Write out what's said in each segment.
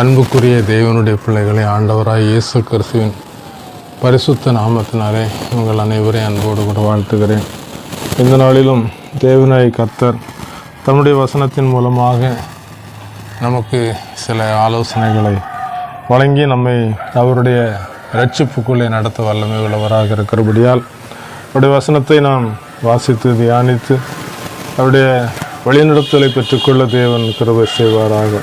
அன்புக்குரிய தேவனுடைய பிள்ளைகளை ஆண்டவராய் இயேசு கிறிஸ்துவின் பரிசுத்த நாமத்தினாலே உங்கள் அனைவரையும் அன்போடு கூட வாழ்த்துகிறேன். இந்த நாளிலும் தேவனாய் கர்த்தர் தன்னுடைய வசனத்தின் மூலமாக நமக்கு சில ஆலோசனைகளை வழங்கி நம்மை அவருடைய ரட்சிப்புக்குள்ளே நடத்த வல்லமை உள்ளவராக இருக்கிறபடியால் அவருடைய வசனத்தை நாம் வாசித்து தியானித்து அவருடைய வழிநடத்தலை பெற்றுக்கொள்ள தேவன் கிருபை செய்வாராக.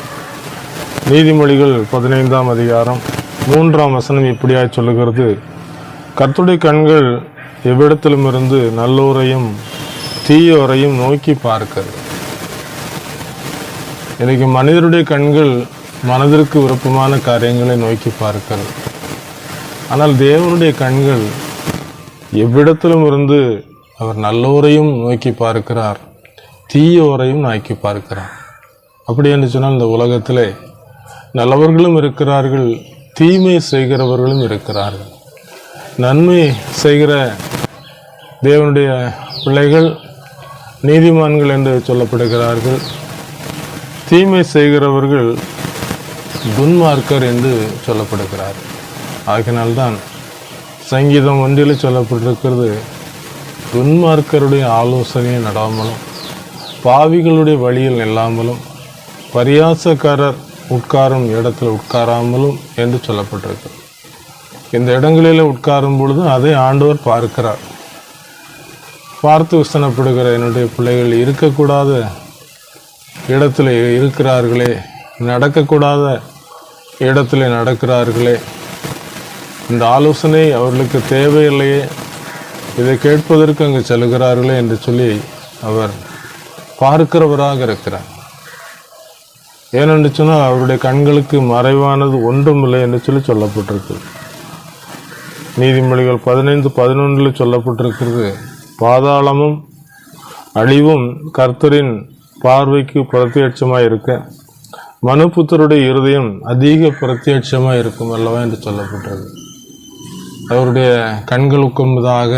நீதிமொழிகள் பதினைந்தாம் அதிகாரம் மூன்றாம் வசனம் இப்படியாய் சொல்லுகிறது. கர்த்தருடைய கண்கள் எவ்விடத்திலும் இருந்து நல்லோரையும் தீயோரையும் நோக்கி பார்க்கிறது இன்னைக்கு மனிதருடைய கண்கள் மனதிற்கு விருப்பமான காரியங்களை நோக்கி பார்க்கிறது ஆனால் தேவனுடைய கண்கள் எவ்விடத்திலும் இருந்து அவர் நல்லோரையும் நோக்கி பார்க்கிறார் தீயோரையும் நோக்கி பார்க்கிறார். அப்படி என்று சொன்னால் இந்த உலகத்திலே நல்லவர்களும் இருக்கிறார்கள் தீமை செய்கிறவர்களும் இருக்கிறார்கள். நன்மை செய்கிற தேவனுடைய பிள்ளைகள் நீதிமான்கள் என்று சொல்லப்படுகிறார்கள். தீமை செய்கிறவர்கள் துன்மார்க்கர் என்று சொல்லப்படுகிறார். ஆகினால்தான் சங்கீதம் ஒன்றில் சொல்லப்பட்டிருக்கிறது துன்மார்க்கருடைய ஆலோசனையை நடாமலும் பாவிகளுடைய வழியில் நில்லாமலும் பரியாசக்காரர் உட்காரும் இடத்துல உட்காராமலும் என்று சொல்லப்பட்டிருக்கு இந்த இடங்களில் உட்காரும் பொழுது அதை ஆண்டவர் பார்க்கிறார். பார்த்து விசனப்படுகிற என்னுடைய பிள்ளைகள் இருக்கக்கூடாத. இடத்துல இருக்கிறார்களே நடக்கக்கூடாத இடத்துல நடக்கிறார்களே. இந்த ஆலோசனை அவர்களுக்கு தேவையில்லையே. இதை கேட்பதற்கு அங்கு செல்கிறார்களே என்று சொல்லி அவர் பார்க்கிறவராக இருக்கிறார். ஏனென்று சொன்னால் அவருடைய கண்களுக்கு மறைவானது ஒன்றும் இல்லை என்று சொல்லி சொல்லப்பட்டிருக்கு. நீதிமொழிகள் பதினைந்து பதினொன்றில் சொல்லப்பட்டிருக்கிறது பாதாளமும் அழிவும் கர்த்தரின் பார்வைக்கு பிரத்யட்சமாக இருக்க மனுபுத்தருடைய இருதயம் அதிக பிரத்யட்சமாக இருக்கும் அல்லவா? என்று சொல்லப்பட்டது அவருடைய கண்களுக்கு முன்பதாக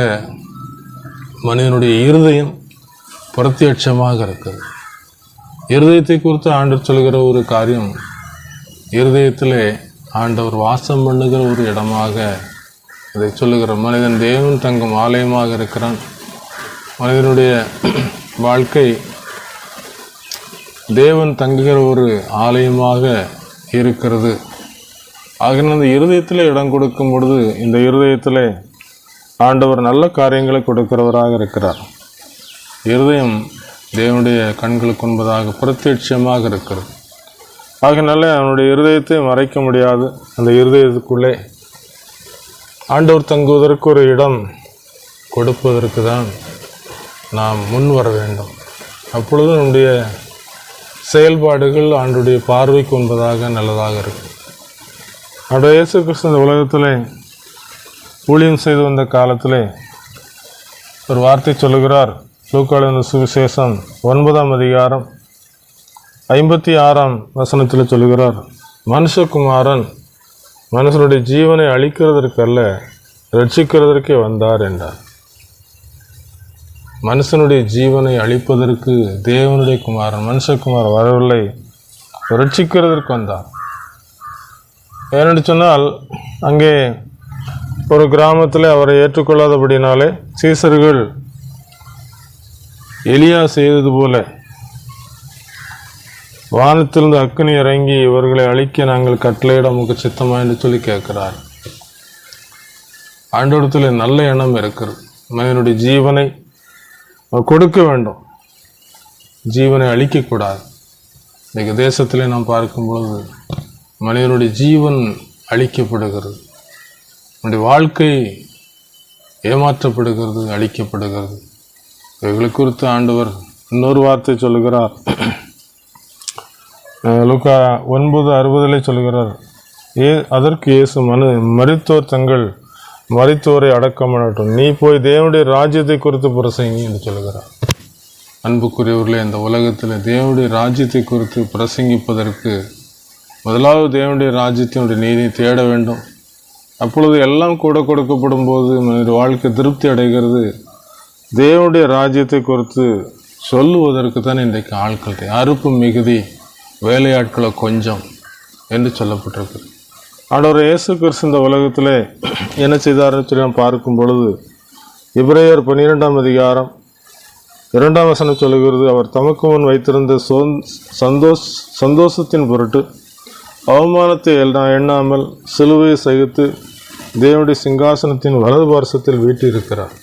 மனிதனுடைய இருதயம் பிரத்யட்சமாக இருக்குது இருதயத்தை குறித்து ஆண்டவர் சொல்கிற ஒரு காரியம் இருதயத்திலே ஆண்டவர் வாசம் பண்ணுகிற ஒரு இடமாக இதை சொல்லுகிற. மனிதன் தேவன் தங்கும் ஆலயமாக இருக்கிறான். மனிதனுடைய வாழ்க்கை தேவன் தங்குகிற ஒரு ஆலயமாக இருக்கிறது. ஆகின அந்த இருதயத்தில் இடம் கொடுக்கும் பொழுது இந்த இருதயத்தில் ஆண்டவர் நல்ல காரியங்களை கொடுக்கிறவராக இருக்கிறார். இருதயம் தேவனுடைய கண்களுக்கு உண்பதாக பிரத்யட்சமாக இருக்கிறது. ஆகினால அவனுடைய இருதயத்தை மறைக்க முடியாது. அந்த இருதயத்துக்குள்ளே ஆண்டவர் தங்குவதற்கு ஒரு இடம் கொடுப்பதற்கு தான் நாம் முன் வர வேண்டும். அப்பொழுது நம்முடைய செயல்பாடுகள் ஆண்டுடைய பார்வைக்கு உண்பதாக நல்லதாக இருக்கும். அவருடைய இயேசு கிறிஸ்து இந்த உலகத்தில் ஊழியம் செய்து வந்த காலத்திலே ஒரு வார்த்தை சொல்லுகிறார். லூக்காளின் சுவிசேஷம் ஒன்பதாம் அதிகாரம் ஐம்பத்தி ஆறாம் வசனத்தில் சொல்கிறார் மனுஷகுமாரன் மனுஷனுடைய ஜீவனை அழிக்கிறதற்கல்ல ரட்சிக்கிறதற்கே வந்தார் என்றார். மனுஷனுடைய ஜீவனை அழிப்பதற்கு தேவனுடைய குமாரன் மனுஷகுமார் வரவில்லை ரட்சிக்கிறதற்கு வந்தார். ஏனென்று சொன்னால் அங்கே ஒரு கிராமத்தில் அவரை ஏற்றுக்கொள்ளாதபடினாலே சீசர்கள் எலியா செய்தது போல. வானத்திலிருந்து அக்னி இறங்கி இவர்களை அழிக்க நாங்கள் கட்டளையிட முக சித்தமா என்று சொல்லி கேட்கிறார். ஆண்டோடத்தில் நல்ல எண்ணம் இருக்கிறது. மனிதனுடைய ஜீவனை கொடுக்க வேண்டும். ஜீவனை அழிக்கக்கூடாது. இன்றைக்கு தேசத்திலே நாம் பார்க்கும் பொழுது மனிதனுடைய ஜீவன் அழிக்கப்படுகிறது. நம்முடைய வாழ்க்கை ஏமாற்றப்படுகிறது அழிக்கப்படுகிறது. இவைகளை குறித்து ஆண்டவர் இன்னொரு வார்த்தை சொல்லுகிறார். லுக்கா ஒன்பது அறுபதில் சொல்கிறார் ஏ அதற்கு இயேசு மனு மறித்தோர் தங்கள் மறித்தோரை அடக்கம் பண்ணட்டும் நீ போய் தேவனுடைய ராஜ்யத்தை குறித்து பிரசங்கி என்று சொல்கிறார் அன்புக்குரியவர்களே இந்த உலகத்தில் தேவனுடைய ராஜ்யத்தை குறித்து பிரசங்கிப்பதற்கு முதலாவது தேவனுடைய ராஜ்யத்தினுடைய நீதி தேட வேண்டும். அப்பொழுது எல்லாம் கூட கொடுக்கப்படும் போது மனித வாழ்க்கை திருப்தி அடைகிறது. தேவனுடைய ராஜ்யத்தை குறித்து சொல்லுவதற்கு தான் இன்றைக்கு ஆட்கள். அறுப்பு மிகுதி வேலையாட்களை கொஞ்சம் என்று சொல்லப்பட்டிருக்கு. ஆண்டவர் இயேசு கிறிஸ்து இந்த உலகத்தில் என்ன செய்தார்னு சொல்லி நாம் பார்க்கும் பொழுது இப்ரேயர் பன்னிரெண்டாம் அதிகாரம் இரண்டாம் வசனம் சொல்லுகிறது அவர் தமக்கு முன் வைத்திருந்த சொந்- சந்தோஷ் சந்தோஷத்தின் பொருட்டு அவமானத்தை எல்லாம் எண்ணாமல் சிலுவையை சகித்து தேவனுடைய சிங்காசனத்தின் வலது பார்சத்தில் வீட்டிருக்கிறார்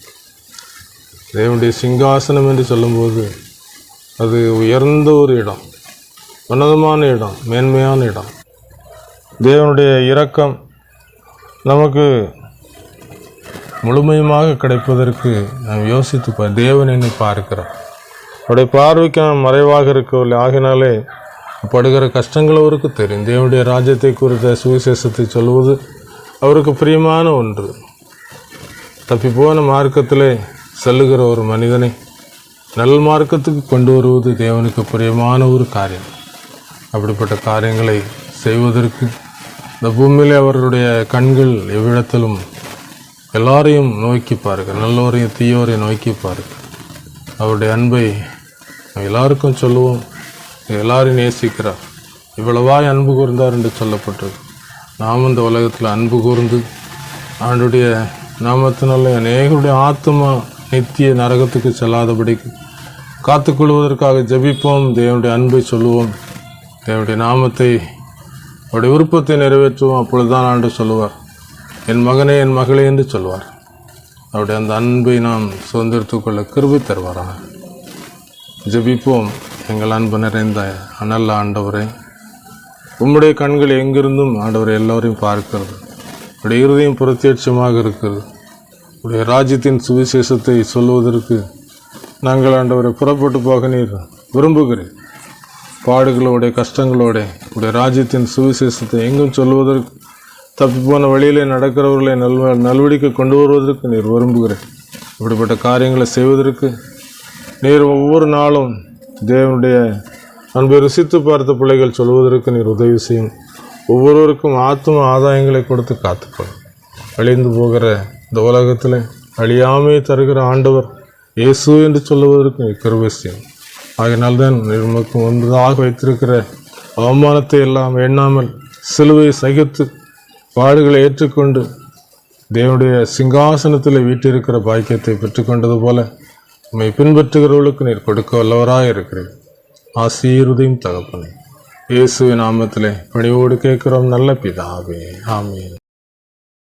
தேவனுடைய சிங்காசனம் என்று சொல்லும்போது அது உயர்ந்த ஒரு இடம் உன்னதமான இடம் மேன்மையான இடம். தேவனுடைய இரக்கம் நமக்கு முழுமையுமாக கிடைப்பதற்கு நாம் யோசித்து தேவன் என்னை பார்க்கிறோம் அவருடைய பார்வைக்கு நாம் மறைவாக இருக்கவில்லை. ஆகினாலே படுகிற கஷ்டங்கள் அவருக்கு தெரியும். தேவனுடைய ராஜ்யத்தை குறித்த சுவிசேஷத்தை சொல்வது அவருக்கு பிரியமான ஒன்று. தப்பிப்போன மார்க்கத்திலே செல்லுகிற ஒரு மனிதனை நல் மார்க்கத்துக்கு கொண்டு வருவது தேவனுக்கு பிரியமான ஒரு காரியம். அப்படிப்பட்ட காரியங்களை செய்வதற்கு இந்த பூமியிலே அவர்களுடைய கண்கள் எவ்விடத்திலும் எல்லாரையும் நோக்கி பாருங்கள் நல்லோரையும் தீயோரையும் நோக்கி அவருடைய அன்பை எல்லாருக்கும் சொல்லுவோம். எல்லாரையும் நேசிக்கிறார். இவ்வளவாய் அன்பு கூர்ந்தார் என்று சொல்லப்பட்டது நாம் இந்த உலகத்தில் அன்பு கூர்ந்து ஆண்டுடைய நாமத்தினால அநேகருடைய ஆத்மா நித்திய நரகத்துக்கு செல்லாதபடிக்கு காத்துக்கொள்வதற்காக ஜெபிப்போம். தேவனுடைய அன்பை சொல்லுவோம். தேவனுடைய நாமத்தை அவருடைய விருப்பத்தை நிறைவேற்றுவோம். அப்பொழுதுதான் ஆண்டு சொல்லுவார். என் மகனே என் மகளே என்று சொல்வார் அவருடைய அந்த அன்பை நாம் சுதந்திரத்துக் கொள்ள கிருபை தருவாராக. ஜெபிப்போம். எங்கள் அன்பு நிறைந்த அனல்ல ஆண்டவரே உம்முடைய கண்கள் எங்கிருந்தும் ஆண்டவரை எல்லோரையும் பார்க்கிறது. உடைய இருதயம் பிரத்யட்சமாக இருக்கிறது. உடைய ராஜ்யத்தின் சுவிசேஷத்தை சொல்வதற்கு நாங்கள் ஆண்டவரை புறப்பட்டு போக நீர் விரும்புகிறேன். பாடுகளோட கஷ்டங்களோட உடைய ராஜ்யத்தின் சுவிசேஷத்தை எங்கும் சொல்வதற்கு போன வழியிலே நடக்கிறவர்களை நல் நல்வடிக்கை கொண்டு வருவதற்கு நீர் விரும்புகிறேன். இப்படிப்பட்ட காரியங்களை செய்வதற்கு நீர் ஒவ்வொரு நாளும் தேவனுடைய அன்பை ருசித்து பார்த்த பிள்ளைகள் சொல்வதற்கு நீர் உதவி செய்யும். ஒவ்வொருவருக்கும் ஆத்ம ஆதாயங்களை கொடுத்து காத்துக்கொள்ளும் அழிந்து போகிற இந்த உலகத்தில் அழியாமையை தருகிற ஆண்டவர் இயேசு என்று சொல்லுவதற்கு கருவசியம் கிருபை தான் ஆகையினால்தான் நீர் வைத்திருக்கிற அவமானத்தை எல்லாம் எண்ணாமல் சிலுவை சகித்து பாடுகளை ஏற்றுக்கொண்டு தேவனுடைய சிங்காசனத்தில் வீட்டிருக்கிற பாக்கியத்தை பெற்றுக்கொண்டது போல நம்மை பின்பற்றுகிறவர்களுக்கு நீர் கொடுக்க வல்லவராக இருக்கிறேன் ஆசீர்வதையும் தகப்பனே. இயேசுவின் நாமத்திலே பணிவோடு கேட்கிறோம். நல்ல பிதாவே. ஆமீன்.